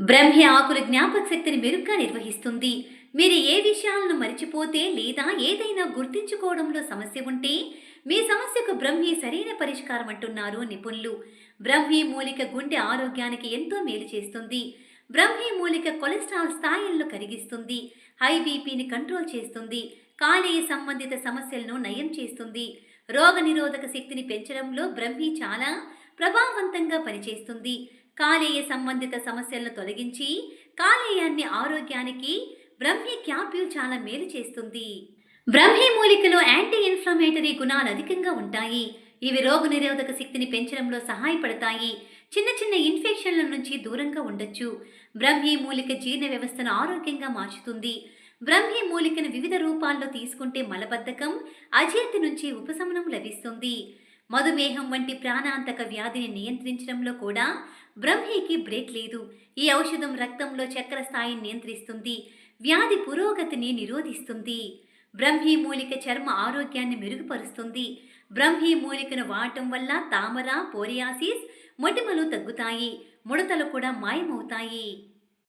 బ్రహ్మి ఆకులు జ్ఞాపక శక్తిని మెరుగ్గా నిర్వహిస్తుంది. మీరు ఏ విషయాలను మరిచిపోతే లేదా ఏదైనా గుర్తించుకోవడంలో సమస్య ఉంటే మీ సమస్యకు బ్రహ్మి సరైన పరిష్కారం అంటున్నారు నిపుణులు. బ్రహ్మి మూలిక గుండె ఆరోగ్యానికి ఎంతో మేలు చేస్తుంది. బ్రహ్మి మూలిక కొలెస్ట్రాల్ స్థాయిలను కరిగిస్తుంది. హై బీపీని కంట్రోల్ చేస్తుంది. కాలేయ సంబంధిత సమస్యలను నయం చేస్తుంది. రోగనిరోధక శక్తిని పెంచడంలో బ్రహ్మి చాలా ప్రభావవంతంగా పనిచేస్తుంది. కాలేయ సంబంధిత సమస్యలను తొలగించి కాలేయాన్ని ఆరోగ్యానికి బ్రహ్మి క్యాప్యూల్ చాలా మేలు చేస్తుంది. బ్రహ్మి మూలికలో యాంటీ ఇన్ఫ్లమేటరీ గుణాలు అధికంగా ఉంటాయి. ఇవి రోగనిరోధక శక్తిని పెంచడంలో సహాయపడతాయి. చిన్న చిన్న ఇన్ఫెక్షన్ల నుంచి దూరంగా ఉండొచ్చు. బ్రహ్మి మూలిక జీర్ణ వ్యవస్థను ఆరోగ్యంగా మార్చుతుంది. బ్రహ్మి మూలికను వివిధ రూపాల్లో తీసుకుంటే మలబద్ధకం అజీర్తి నుంచి ఉపశమనం లభిస్తుంది. మధుమేహం వంటి ప్రాణాంతక వ్యాధిని నియంత్రించడంలో కూడా బ్రహ్మికి బ్రేక్ లేదు. ఈ ఔషధం రక్తంలో చక్కెర స్థాయిని నియంత్రిస్తుంది. వ్యాధి పురోగతిని నిరోధిస్తుంది. బ్రహ్మీ మూలిక చర్మ ఆరోగ్యాన్ని మెరుగుపరుస్తుంది. బ్రహ్మీ మూలికను వాడటం వల్ల తామర పోరియాసిస్ మొటిమలు తగ్గుతాయి. ముడతలు కూడా మాయమవుతాయి.